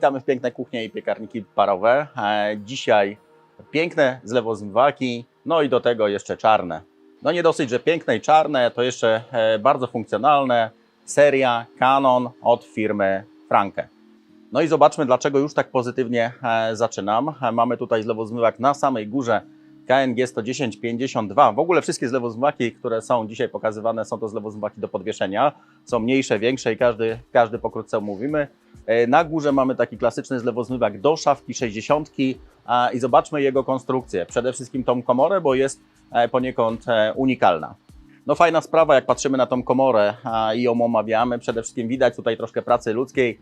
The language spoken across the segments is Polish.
Witamy w piękne kuchnie i piekarniki parowe. E, Dzisiaj piękne zlewozmywaki, no i do tego jeszcze czarne. No nie dosyć, że piękne i czarne, to jeszcze e, bardzo funkcjonalne. Seria Canon od firmy Franke. No i zobaczmy, dlaczego już tak pozytywnie e, zaczynam. Mamy tutaj zlewozmywak na samej górze KNG 11052. W ogóle wszystkie zlewozmywaki, które są dzisiaj pokazywane, są to zlewozmywaki do podwieszenia. Są mniejsze, większe i każdy, każdy pokrótce omówimy. E, Na górze mamy taki klasyczny zlewozmywak do szafki 60 a, i zobaczmy jego konstrukcję. Przede wszystkim tą komorę, bo jest e, poniekąd e, unikalna. No fajna sprawa, jak patrzymy na tą komorę i ją omawiamy, przede wszystkim widać tutaj troszkę pracy ludzkiej,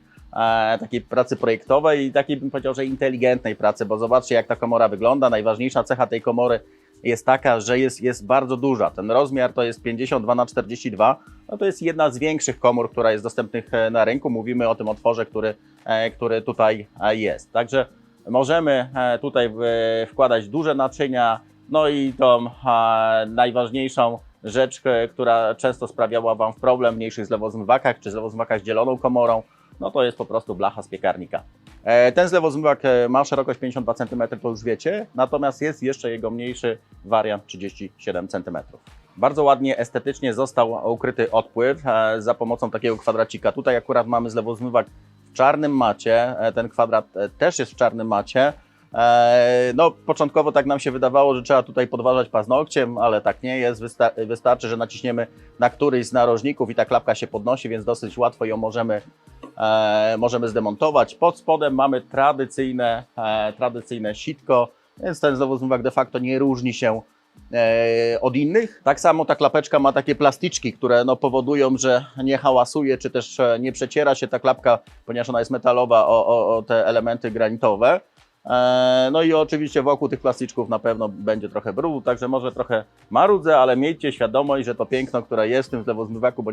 takiej pracy projektowej i takiej bym powiedział, że inteligentnej pracy, bo zobaczcie jak ta komora wygląda. Najważniejsza cecha tej komory jest taka, że jest, jest bardzo duża. Ten rozmiar to jest 52 na 42 no to jest jedna z większych komór, która jest dostępnych e, na rynku. Mówimy o tym otworze, który, e, który tutaj e, jest. Także możemy e, tutaj wkładać duże naczynia, no i tą e, najważniejszą rzecz, e, która często sprawiała Wam problem w mniejszych zlewozmywakach czy zlewozmywakach z dzieloną komorą, no to jest po prostu blacha z piekarnika. E, Ten zlewozmywak e, ma szerokość 52 cm, to już wiecie, natomiast jest jeszcze jego mniejszy wariant 37 cm. Bardzo ładnie, estetycznie został ukryty odpływ e, za pomocą takiego kwadracika. Tutaj akurat mamy zlewozmywak w czarnym macie, ten kwadrat też jest w czarnym macie. E, No, początkowo tak nam się wydawało, że trzeba tutaj podważać paznokciem, ale tak nie jest. Wysta- wystarczy, że naciśniemy na któryś z narożników i ta klapka się podnosi, więc dosyć łatwo ją możemy, e, możemy zdemontować. Pod spodem mamy tradycyjne, e, tradycyjne sitko, więc ten zlewozmywak de facto nie różni się od innych. Tak samo ta klapeczka ma takie plastyczki, które no, powodują, że nie hałasuje, czy też nie przeciera się ta klapka, ponieważ ona jest metalowa, o, o, o te elementy granitowe. E, No i oczywiście wokół tych plastyczków na pewno będzie trochę brudu, także może trochę marudzę, ale miejcie świadomość, że to piękno, które jest w tym zlewozmywaku, bo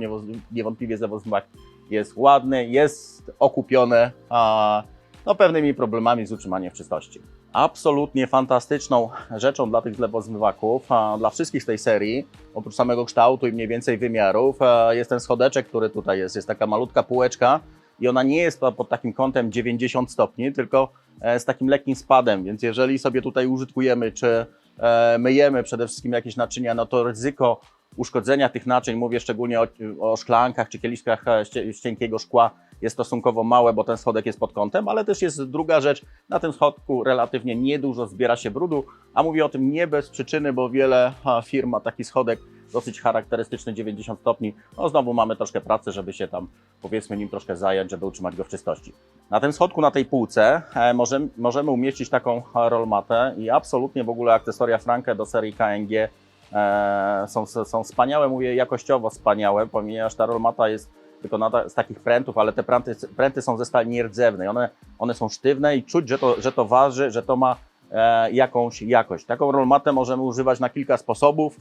niewątpliwie zlewozmywak jest ładny, jest okupione a, no, pewnymi problemami z utrzymaniem w czystości. Absolutnie fantastyczną rzeczą dla tych zlewozmywaków, a, dla wszystkich z tej serii, oprócz samego kształtu i mniej więcej wymiarów, a, jest ten schodeczek, który tutaj jest. Jest taka malutka półeczka i ona nie jest pod takim kątem 90 stopni, tylko z takim lekkim spadem, więc jeżeli sobie tutaj użytkujemy, czy e, myjemy przede wszystkim jakieś naczynia, no to ryzyko uszkodzenia tych naczyń, mówię szczególnie o, o szklankach czy kieliszkach e, ście- z cienkiego szkła, jest stosunkowo małe, bo ten schodek jest pod kątem, ale też jest druga rzecz, na tym schodku relatywnie niedużo zbiera się brudu, a mówię o tym nie bez przyczyny, bo wiele firm ma taki schodek dosyć charakterystyczny 90 stopni. No znowu mamy troszkę pracy, żeby się tam powiedzmy nim troszkę zająć, żeby utrzymać go w czystości. Na tym schodku, na tej półce e, możemy, możemy umieścić taką e, rollmatę i absolutnie w ogóle akcesoria Franke do serii KNG e, są, są wspaniałe, mówię jakościowo wspaniałe, ponieważ ta rollmata jest wykonana z takich prętów, ale te pręty, pręty są ze stali nierdzewnej. One, one są sztywne i czuć, że to, że to waży, że to ma e, jakąś jakość. Taką rollmatę możemy używać na kilka sposobów,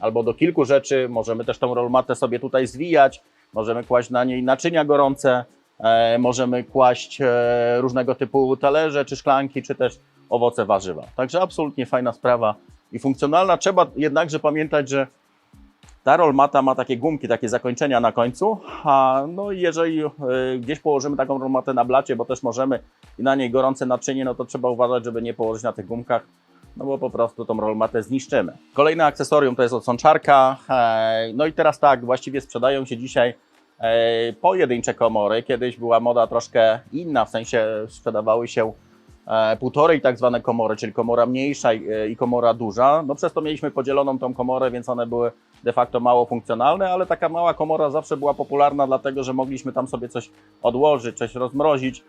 albo do kilku rzeczy. Możemy też tą rollmatę sobie tutaj zwijać, możemy kłaść na niej naczynia gorące, e, możemy kłaść e, różnego typu talerze, czy szklanki, czy też owoce, warzywa. Także absolutnie fajna sprawa i funkcjonalna. Trzeba jednakże pamiętać, że ta rollmata ma takie gumki, takie zakończenia na końcu. A no jeżeli e, gdzieś położymy taką rollmatę na blacie, bo też możemy i na niej gorące naczynie, no to trzeba uważać, żeby nie położyć na tych gumkach, no bo po prostu tą rollmatę zniszczymy. Kolejne akcesorium to jest odsączarka. No i teraz tak, właściwie sprzedają się dzisiaj e, pojedyncze komory. Kiedyś była moda troszkę inna, w sensie sprzedawały się e, półtorej tak zwane komory, czyli komora mniejsza i, e, i komora duża. No przez to mieliśmy podzieloną tą komorę, więc one były de facto mało funkcjonalne, ale taka mała komora zawsze była popularna, dlatego że mogliśmy tam sobie coś odłożyć, coś rozmrozić.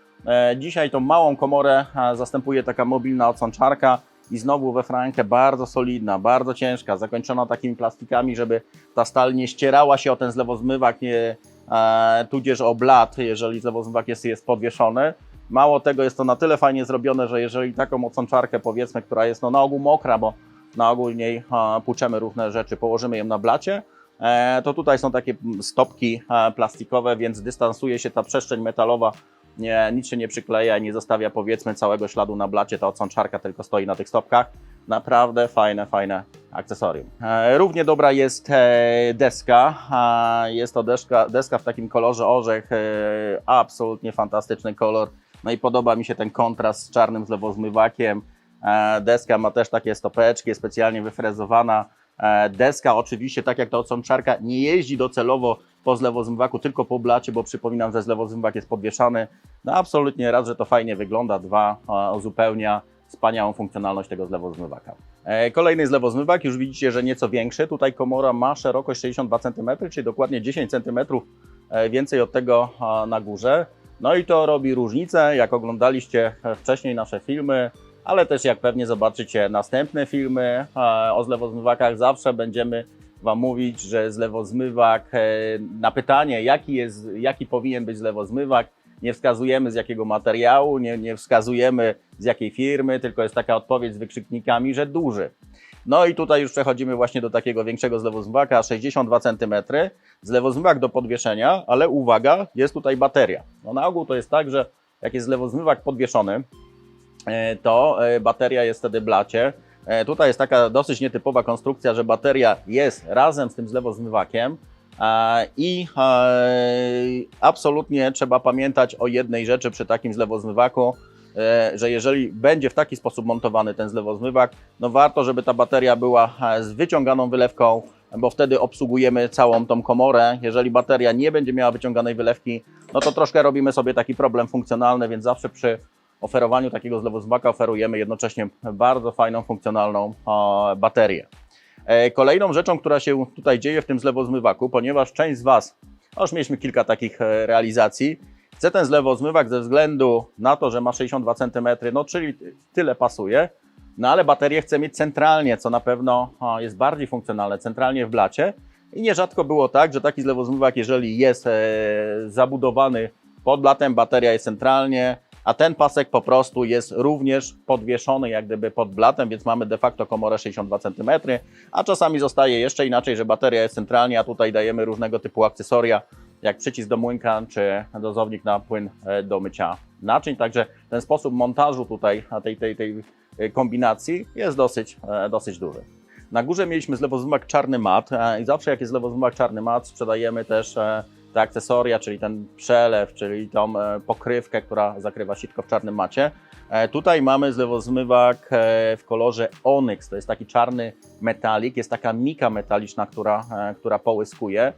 Dzisiaj tą małą komorę zastępuje taka mobilna odsączarka i znowu we Frankę bardzo solidna, bardzo ciężka, zakończona takimi plastikami, żeby ta stal nie ścierała się o ten zlewozmywak, nie, e, tudzież o blat, jeżeli zlewozmywak jest, jest podwieszony. Mało tego, jest to na tyle fajnie zrobione, że jeżeli taką odsączarkę powiedzmy, która jest no, na ogół mokra, bo na ogół w niej e, płuczemy różne rzeczy, położymy ją na blacie, e, to tutaj są takie mm, stopki e, plastikowe, więc dystansuje się ta przestrzeń metalowa, nie, nic się nie przykleja, nie zostawia powiedzmy całego śladu na blacie, ta odsączarka tylko stoi na tych stopkach. Naprawdę fajne, fajne akcesorium. E, Równie dobra jest e, deska. A Jest to deska, deska w takim kolorze orzech. e, Absolutnie fantastyczny kolor. No i podoba mi się ten kontrast z czarnym zlewozmywakiem. E, Deska ma też takie stopeczki, specjalnie wyfrezowana. E, Deska oczywiście, tak jak ta odsączarka, nie jeździ docelowo po zlewozmywaku, tylko po blacie, bo przypominam, że zlewozmywak jest podwieszany. No absolutnie raz, że to fajnie wygląda, dwa, e, uzupełnia wspaniałą funkcjonalność tego zlewozmywaka. E, Kolejny zlewozmywak, już widzicie, że nieco większy. Tutaj komora ma szerokość 62 cm, czyli dokładnie 10 cm e, więcej od tego na górze. No i to robi różnicę, jak oglądaliście wcześniej nasze filmy, ale też jak pewnie zobaczycie następne filmy o zlewozmywakach, zawsze będziemy Wam mówić, że zlewozmywak, e, na pytanie jaki, jest, jaki powinien być zlewozmywak, nie wskazujemy z jakiego materiału, nie, nie wskazujemy z jakiej firmy, tylko jest taka odpowiedź z wykrzyknikami, że duży. No i tutaj już przechodzimy właśnie do takiego większego zlewozmywaka, 62 cm. Zlewozmywak do podwieszenia, ale uwaga, jest tutaj bateria. No na ogół to jest tak, że jak jest zlewozmywak podwieszony, e, to e, bateria jest wtedy blacie. E, Tutaj jest taka dosyć nietypowa konstrukcja, że bateria jest razem z tym zlewozmywakiem i e, absolutnie trzeba pamiętać o jednej rzeczy przy takim zlewozmywaku, e, że jeżeli będzie w taki sposób montowany ten zlewozmywak, no warto, żeby ta bateria była z wyciąganą wylewką, bo wtedy obsługujemy całą tą komorę. Jeżeli bateria nie będzie miała wyciąganej wylewki, no to troszkę robimy sobie taki problem funkcjonalny, więc zawsze przy oferowaniu takiego zlewozmywaka oferujemy jednocześnie bardzo fajną, funkcjonalną e, baterię. E, Kolejną rzeczą, która się tutaj dzieje w tym zlewozmywaku, ponieważ część z Was, już mieliśmy kilka takich e, realizacji, chce ten zlewozmywak ze względu na to, że ma 62 cm, no czyli tyle pasuje, no ale baterię chce mieć centralnie, co na pewno jest bardziej funkcjonalne, centralnie w blacie. I nierzadko było tak, że taki zlewozmywak, jeżeli jest zabudowany pod blatem, bateria jest centralnie, a ten pasek po prostu jest również podwieszony jak gdyby pod blatem, więc mamy de facto komorę 62 cm, a czasami zostaje jeszcze inaczej, że bateria jest centralnie, a tutaj dajemy różnego typu akcesoria, jak przycisk do młynka, czy dozownik na płyn e, do mycia naczyń. Także ten sposób montażu tutaj tej, tej, tej e, kombinacji jest dosyć, e, dosyć duży. Na górze mieliśmy zlewozmywak czarny mat i zawsze jak jest zlewozmywak czarny mat, sprzedajemy też te akcesoria, czyli ten przelew, czyli tą e, pokrywkę, która zakrywa sitko w czarnym macie. E, Tutaj mamy zlewozmywak e, w kolorze Onyx, to jest taki czarny metalik, jest taka mika metaliczna, która, która połyskuje.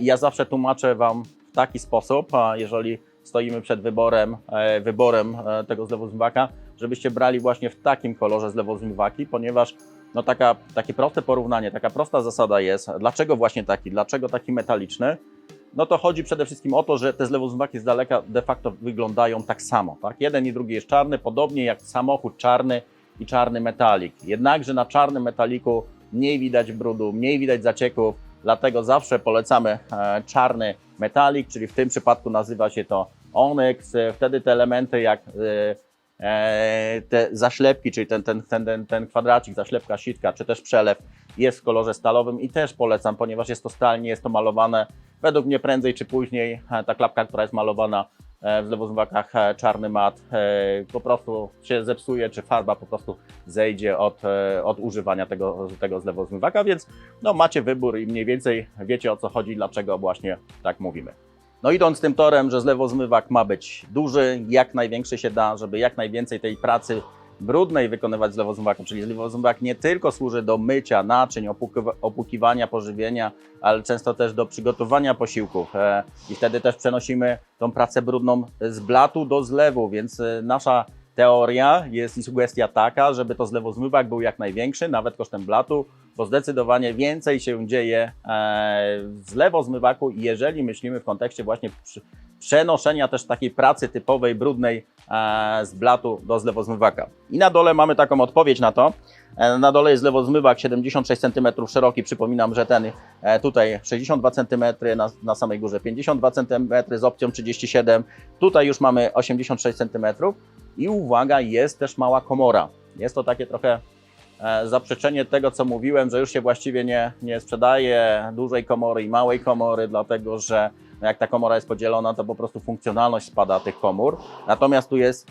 Ja zawsze tłumaczę Wam w taki sposób, jeżeli stoimy przed wyborem, wyborem tego zlewozmywaka, żebyście brali właśnie w takim kolorze zlewozmywaki, ponieważ no taka, takie proste porównanie, taka prosta zasada jest, dlaczego właśnie taki, dlaczego taki metaliczny, no to chodzi przede wszystkim o to, że te zlewozmywaki z daleka de facto wyglądają tak samo. Tak? Jeden i drugi jest czarny, podobnie jak samochód czarny i czarny metalik. Jednakże na czarnym metaliku mniej widać brudu, mniej widać zacieków, dlatego zawsze polecamy e, czarny metalik, czyli w tym przypadku nazywa się to Onyx. Wtedy te elementy jak e, e, te zaślepki, czyli ten, ten, ten, ten, ten kwadracik, zaślepka, sitka, czy też przelew jest w kolorze stalowym i też polecam, ponieważ jest to stal, nie jest to malowane. Według mnie prędzej czy później e, ta klapka, która jest malowana e, w zlewozmywakach e, czarny mat po prostu się zepsuje, czy farba po prostu zejdzie od, od używania tego, tego zlewozmywaka, więc no, macie wybór i mniej więcej wiecie o co chodzi, dlaczego właśnie tak mówimy. No idąc tym torem, że zlewozmywak ma być duży, jak największy się da, żeby jak najwięcej tej pracy brudnej wykonywać z lewozmywakiem, czyli zlewozmywak nie tylko służy do mycia naczyń, opłukiwania pożywienia, ale często też do przygotowania posiłków. E, i wtedy też przenosimy tą pracę brudną z blatu do zlewu, więc e, nasza teoria jest i sugestia taka, żeby to zlewozmywak był jak największy, nawet kosztem blatu, bo zdecydowanie więcej się dzieje e, w zlewozmywaku, jeżeli myślimy w kontekście właśnie przenoszenia też takiej pracy typowej, brudnej e, z blatu do zlewozmywaka. I na dole mamy taką odpowiedź na to. E, Na dole jest zlewozmywak 76 cm szeroki, przypominam, że ten e, tutaj 62 cm, na, na samej górze 52 cm z opcją 37, tutaj już mamy 86 cm i uwaga, jest też mała komora. Jest to takie trochę zaprzeczenie tego, co mówiłem, że już się właściwie nie, nie sprzedaje dużej komory i małej komory, dlatego że jak ta komora jest podzielona, to po prostu funkcjonalność spada tych komór. Natomiast tu jest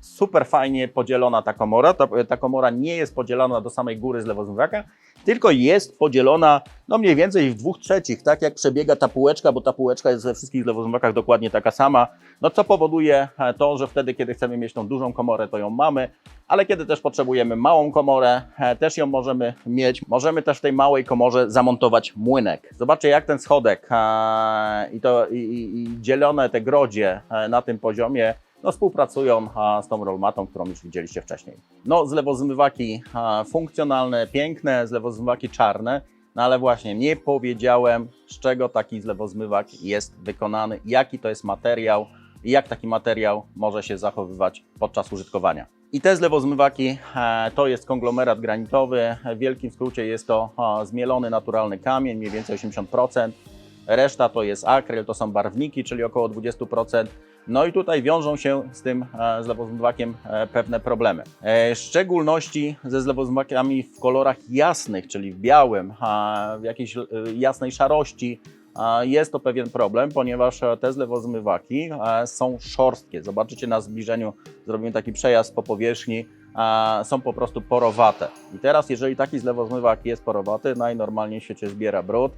super fajnie podzielona ta komora. Ta, ta komora nie jest podzielona do samej góry zlewozmywaka, tylko jest podzielona no mniej więcej w dwóch trzecich, tak jak przebiega ta półeczka, bo ta półeczka jest we wszystkich zlewozmywakach dokładnie taka sama, no co powoduje e, to, że wtedy, kiedy chcemy mieć tą dużą komorę, to ją mamy, ale kiedy też potrzebujemy małą komorę, e, też ją możemy mieć. Możemy też w tej małej komorze zamontować młynek. Zobaczcie, jak ten schodek e, i, to, i, i, dzielone te grodzie na tym poziomie no, współpracują z tą rolmatą, którą już widzieliście wcześniej. No, zlewozmywaki funkcjonalne, piękne, zlewozmywaki czarne, no ale właśnie nie powiedziałem, z czego taki zlewozmywak jest wykonany, jaki to jest materiał i jak taki materiał może się zachowywać podczas użytkowania. I te zlewozmywaki to jest konglomerat granitowy. W wielkim skrócie jest to zmielony naturalny kamień, mniej więcej 80%. Reszta to jest akryl, to są barwniki, czyli około 20%. No i tutaj wiążą się z tym e, zlewozmywakiem e, pewne problemy. E, W szczególności ze zlewozmywakami w kolorach jasnych, czyli w białym, w jakiejś jasnej szarości, jest to pewien problem, ponieważ te zlewozmywaki są szorstkie. Zobaczycie na zbliżeniu, zrobimy taki przejazd po powierzchni, są po prostu porowate. I teraz, jeżeli taki zlewozmywak jest porowaty, najnormalniej w świecie zbiera brud,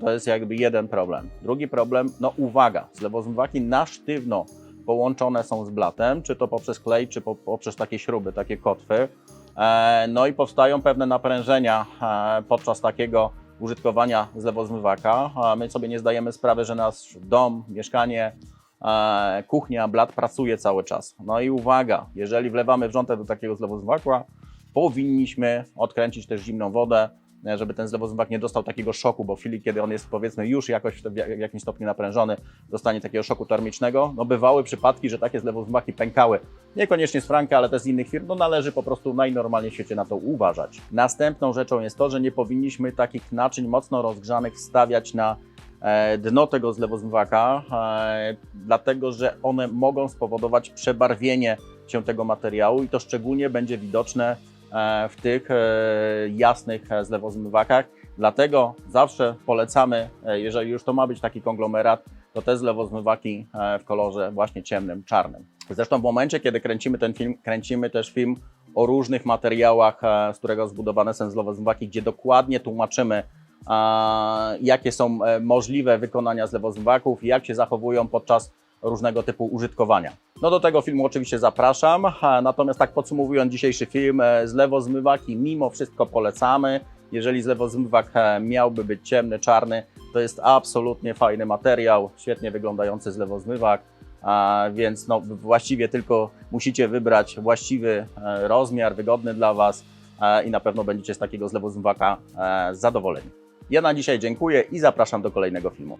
to jest jakby jeden problem. Drugi problem, no uwaga, zlewozmywaki na sztywno połączone są z blatem, czy to poprzez klej, czy po, poprzez takie śruby, takie kotwy. E, no i powstają pewne naprężenia e, podczas takiego użytkowania zlewozmywaka. My sobie nie zdajemy sprawy, że nasz dom, mieszkanie, e, kuchnia, blat pracuje cały czas. No i uwaga, jeżeli wlewamy wrzątek do takiego zlewozmywaka, powinniśmy odkręcić też zimną wodę, żeby ten zlewozmywak nie dostał takiego szoku, bo w chwili, kiedy on jest powiedzmy już jakoś w jakimś stopniu naprężony, dostanie takiego szoku termicznego. No bywały przypadki, że takie zlewozmywaki pękały. Niekoniecznie z Franka, ale też z innych firm. No należy po prostu najnormalniej w świecie na to uważać. Następną rzeczą jest to, że nie powinniśmy takich naczyń mocno rozgrzanych stawiać na e, dno tego zlewozmywaka, e, dlatego że one mogą spowodować przebarwienie się tego materiału i to szczególnie będzie widoczne e, w tych e, jasnych e, zlewozmywakach. Dlatego zawsze polecamy, e, jeżeli już to ma być taki konglomerat, to te zlewozmywaki e, w kolorze właśnie ciemnym, czarnym. Zresztą w momencie, kiedy kręcimy ten film, kręcimy też film o różnych materiałach, e, z którego zbudowane są zlewozmywaki, gdzie dokładnie tłumaczymy, jakie są e, możliwe wykonania zlewozmywaków i jak się zachowują podczas różnego typu użytkowania. No do tego filmu oczywiście zapraszam, natomiast tak podsumowując dzisiejszy film, e, zlewozmywaki mimo wszystko polecamy. Jeżeli zlewozmywak e, miałby być ciemny, czarny, to jest absolutnie fajny materiał, świetnie wyglądający zlewozmywak, więc no, właściwie tylko musicie wybrać właściwy e, rozmiar, wygodny dla Was i na pewno będziecie z takiego zlewozmywaka zadowoleni. Ja na dzisiaj dziękuję i zapraszam do kolejnego filmu.